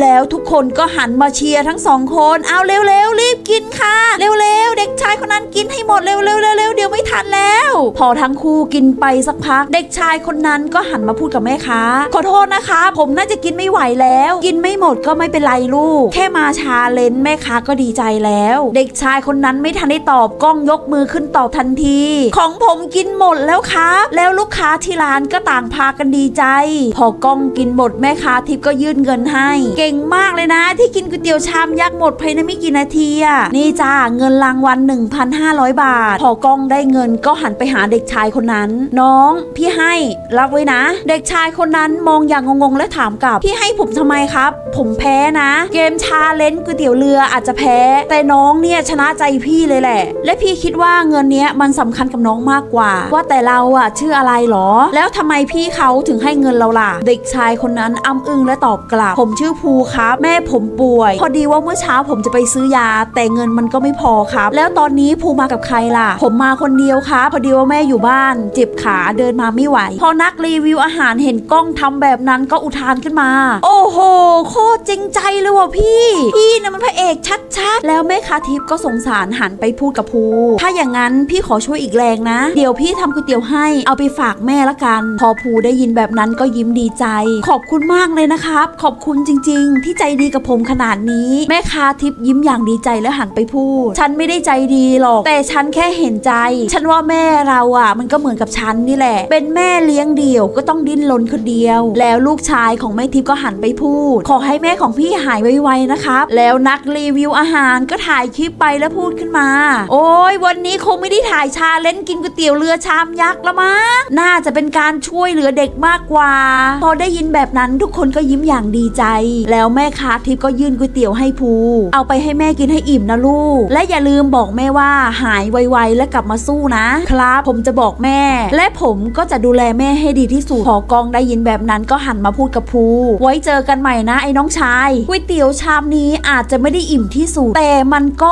แล้วทุกคนก็หันมาเชียร์ทั้งสองคน เอาเร็วๆรีบกินค่ะ เร็วๆายคนนั้นกินให้หมดเร็วๆเร็วๆเดี๋ยวไม่ทันแล้ว พอทั้งคู่กินไปสักพัก เด็กชายคนนั้นก็หันมาพูดกับแม่ค้าขอโทษนะคะ ผมน่าจะกินไม่ไหวแล้ว กินไม่หมดก็ไม่เป็นไรลูก แค่มาชาเลนจ์แม่ค้าก็ดีใจแล้ว เด็กชายคนนั้นไม่ทันได้ตอบกล้องยกมือขึ้นตอบทันที ของผมกินหมดแล้วครับ แล้วลูกค้าที่ร้านก็ต่างพากันดีใจ พอกล้องกินหมดแม่ค้าทิพย์ก็ยื่นเงินให้ เก่งมากเลยนะ ที่กินก๋วยเตี๋ยวชามยักษ์หมดภายในไม่กี่นาทีอะนี่จ้าเงินรางวัลหนึ่ง1,500 บาท พอกล้องได้เงินก็หันไปหาเด็กชายคนนั้น น้อง พี่ให้รับไว้นะ เด็กชายคนนั้นมองอย่างงงๆและถามกลับ พี่ให้ผมทำไมครับ ผมแพ้นะ เกมชาเลนจ์ก๋วยเตี๋ยวเรืออาจจะแพ้ แต่น้องเนี่ยชนะใจพี่เลยแหละ และพี่คิดว่าเงินเนี้ยมันสำคัญกับน้องมากกว่า ว่าแต่เราอะชื่ออะไรหรอ แล้วทำไมพี่เขาถึงให้เงินเราล่ะ เด็กชายคนนั้นอ้ำอึ้งและตอบกลับ ผมชื่อภูครับ แม่ผมป่วย พอดีว่าเมื่อเช้าผมจะไปซื้อยา แต่เงินมันก็ไม่พอครับ แล้วตอนอนนี้ภูมากับใครล่ะ ผมมาคนเดียวครับพอดีว่าแม่อยู่บ้าน เจ็บขาเดินมาไม่ไหว พอนักรีวิวอาหารเห็นกล้องทำแบบนั้นก็อุทานขึ้นมา โอ้โห โคตรจริงใจเลยว่ะพี่ พี่นะมันพระเอกชัดๆ แล้วแม่ค้าทิพย์ก็สงสารหันไปพูดกับภูถ้าอย่างนั้นพี่ขอช่วยอีกแรงนะ เดี๋ยวพี่ทำก๋วยเตี๋ยวให้เอาไปฝากแม่ละกัน พอภูได้ยินแบบนั้นก็ยิ้มดีใจ ขอบคุณมากเลยนะครับ ขอบคุณจริง ๆ ที่ใจดีกับผมขนาดนี้ แม่ค้าทิพย์ยิ้มอย่างดีใจและหันไปพูด ฉันไม่ได้ใจดีหรอก แต่ฉันแค่เห็นใจ ฉันว่าแม่เราอะ มันก็เหมือนกับฉันนี่แหละ เป็นแม่เลี้ยงเดี่ยวก็ต้องดิ้นรนคนเดียว แล้วลูกชายของแม่ทิพย์ก็หันไปพูด ขอให้แม่ของพี่หายไวๆนะครับ แล้วนักรีวิวอาหารก็ถ่ายคลิปไปแล้วพูดขึ้นมา โอ้ยวันนี้คงไม่ได้ถ่ายชาเล่นกินก๋วยเตี๋ยวเรือชามยักษ์ละมั้งน่าจะเป็นการช่วยเหลือเด็กมากกว่า พอได้ยินแบบนั้นทุกคนก็ยิ้มอย่างดีใจ แล้วแม่ค้าทิพย์ก็ยื่นก๋วยเตี๋ยวให้ภู เอาไปให้แม่กินให้อิ่มนะลูก และอย่าลืมบอกแมม่ว่าหายไวๆ และกลับมาสู้นะ ครับผมจะบอกแม่ และผมก็จะดูแลแม่ให้ดีที่สุดพอกองได้ยินแบบนั้นก็หันมาพูดกับภูไว้เจอกันใหม่นะไอ้น้องชายก๋วยเตี๋ยวชามนี้อาจจะไม่ได้อิ่มที่สุดแต่มันก็